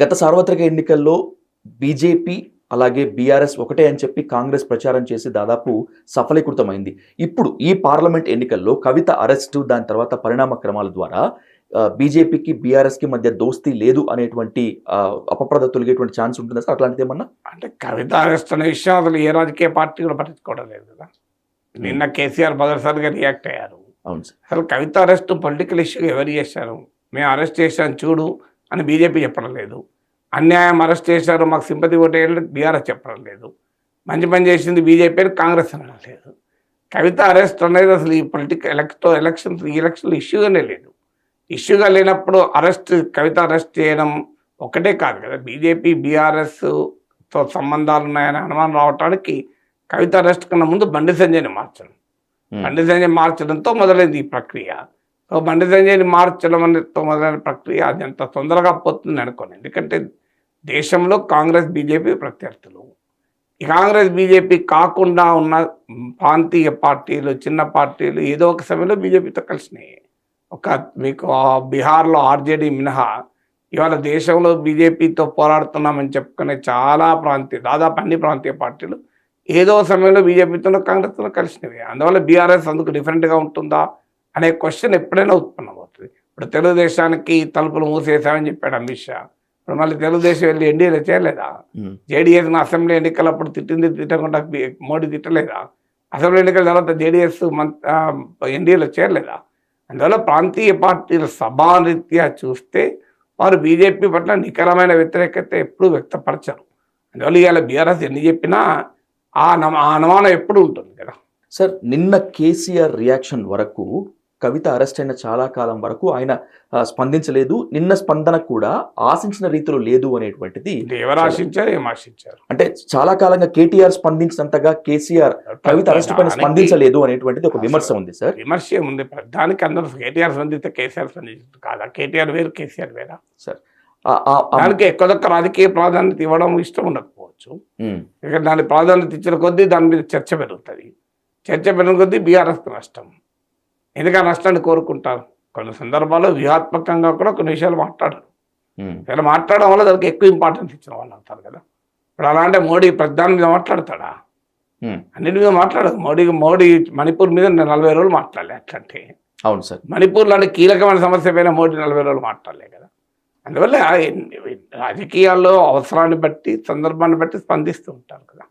గత సార్వత్రిక ఎన్నికల్లో బీజేపీ అలాగే బీఆర్ఎస్ ఒకటే అని చెప్పి కాంగ్రెస్ ప్రచారం చేసి దాదాపు సఫలీకృతమైంది. ఇప్పుడు ఈ పార్లమెంట్ ఎన్నికల్లో కవిత అరెస్టు దాని తర్వాత పరిణామ క్రమాల ద్వారా బీజేపీకి బీఆర్ఎస్కి మధ్య దోస్తీ లేదు అనేటువంటి అపప్రద తొలగేటువంటి ఛాన్స్ ఉంటుందా సార్? అట్లాంటిది ఏమన్నా? అంటే కవిత అరెస్ట్ అనే విషయం అసలు ఏ రాజకీయ పార్టీ కూడా పట్టించుకోవడం లేదు కదా. నిన్న కేసీఆర్ మొదటిసారిగా రియాక్ట్ అయ్యారు. అవును సార్. అసలు కవిత అరెస్ట్ పొలిటికల్ ఇష్యూ ఎవరు చేశారు? మేము అరెస్ట్ చేశాం చూడు అని బీజేపీ చెప్పడం లేదు అన్యాయం అరెస్ట్ చేశారు మాకు సింపతి ఓటేయాలని బీఆర్ఎస్ చెప్పడం లేదు మంచి పని చేసింది బీజేపీ అని కాంగ్రెస్ అనడం లేదు కవిత అరెస్ట్ అనేది అసలు ఈ పొలిటికల్ ఎలక్షన్ ఎలక్షన్స్ ఈ ఎలక్షన్ ఇష్యూగానే లేదు. ఇష్యూగా లేనప్పుడు అరెస్ట్ కవిత అరెస్ట్ చేయడం ఒకటే కాదు కదా. బీజేపీ బీఆర్ఎస్తో సంబంధాలు ఉన్నాయని అనుమానం రావడానికి కవిత అరెస్ట్ కన్నా ముందు బండి సంజయ్ని మార్చడం. బండి సంజయ్ మార్చడంతో మొదలైంది ఈ ప్రక్రియ. బండి సంజయ్ని మార్చడం అనేతో మొదలైన ప్రక్రియ. అది అంత తొందరగా పోతుంది అనుకోండి. ఎందుకంటే దేశంలో కాంగ్రెస్ బీజేపీ ప్రత్యర్థులు. ఈ కాంగ్రెస్ బీజేపీ కాకుండా ఉన్న ప్రాంతీయ పార్టీలు చిన్న పార్టీలు ఏదో ఒక సమయంలో బీజేపీతో కలిసినాయి. ఒక మీకు బీహార్లో ఆర్జేడీ మినహా ఇవాళ దేశంలో బీజేపీతో పోరాడుతున్నామని చెప్పుకునే చాలా ప్రాంతీయ దాదాపు అన్ని ప్రాంతీయ పార్టీలు ఏదో సమయంలో బీజేపీతో కాంగ్రెస్తో కలిసినవి. అందువల్ల బీఆర్ఎస్ అందుకు డిఫరెంట్గా ఉంటుందా? అనే క్వశ్చన్ ఎప్పుడైనా ఉత్పన్నమవుతుంది ఇప్పుడు తెలుగుదేశానికి తలుపులు మూసేసామని చెప్పాడు అమిత్ షా. ఇప్పుడు మళ్ళీ తెలుగుదేశం వెళ్ళి ఎన్డీఏలో చేయలేదా ఉమ్. జేడీఎస్ని అసెంబ్లీ ఎన్నికలప్పుడు తిట్టింది తిట్టకుండా మోడీ తిట్టలేదా? అసెంబ్లీ ఎన్నికల తర్వాత జేడీఎస్ ఎన్డీఏలో చేరలేదా? అందువల్ల ప్రాంతీయ పార్టీల సభారీత్యా చూస్తే వారు బీజేపీ పట్ల నికరమైన వ్యతిరేకత ఎప్పుడూ వ్యక్తపరచరు. అందువల్ల ఇవాళ బీఆర్ఎస్ ఎన్ని చెప్పినా ఆ నమ ఆ అనుమానం ఎప్పుడు ఉంటుంది కదా. సార్ నిన్న కేసీఆర్ రియాక్షన్ వరకు కవిత అరెస్ట్ అయిన చాలా కాలం వరకు ఆయన స్పందించలేదు. నిన్న స్పందన కూడా ఆశించిన రీతిలో లేదు అనేటువంటిది ఎవరు ఆశించారు ఏం ఆశించారు అంటే చాలా కాలంగా కేటీఆర్ స్పందించినంతగా కేసీఆర్ కవిత అరెస్ట్ పైన స్పందించలేదు అనేటువంటిది ఒక విమర్శ ఉంది సార్. విమర్శ ఉంది. దానికి అందరూ కేటీఆర్ స్పందిస్తే కేసీఆర్ స్పందించదు కాదా? కేటీఆర్ వేరు కేసీఆర్ వేరా? సార్ దానికి ఎక్కువ రాజకీయ ప్రాధాన్యత ఇవ్వడం ఇష్టం ఉండకపోవచ్చు. ఉమ్, ఇక దాని ప్రాధాన్యత ఇచ్చిన కొద్దీ దాని మీద చర్చ పెరుగుతుంది. చర్చ పెరిగిన కొద్దీ బీఆర్ఎస్కి నష్టం. ఎందుకంటే నష్టాన్ని కోరుకుంటారు కొన్ని సందర్భాల్లో వ్యూహాత్మకంగా కూడా కొన్ని విషయాలు మాట్లాడరు. ఇలా మాట్లాడడం వల్ల దానికి ఎక్కువ ఇంపార్టెన్స్ ఇచ్చిన వాళ్ళు అవుతారు కదా. ఇప్పుడు అలా అంటే మోడీ ప్రధాని మీద మాట్లాడతాడా? ఉమ్, అన్నిటి మీద మాట్లాడదు. మోడీ మోడీ మణిపూర్ మీద నేను నలభై రోజులు మాట్లాడలే అట్లంటే. అవును సార్. మణిపూర్లోని కీలకమైన సమస్య పైన మోడీ నలభై రోజులు మాట్లాడలే కదా. అందువల్ల రాజకీయాల్లో అవసరాన్ని బట్టి సందర్భాన్ని బట్టి స్పందిస్తూ ఉంటారు కదా.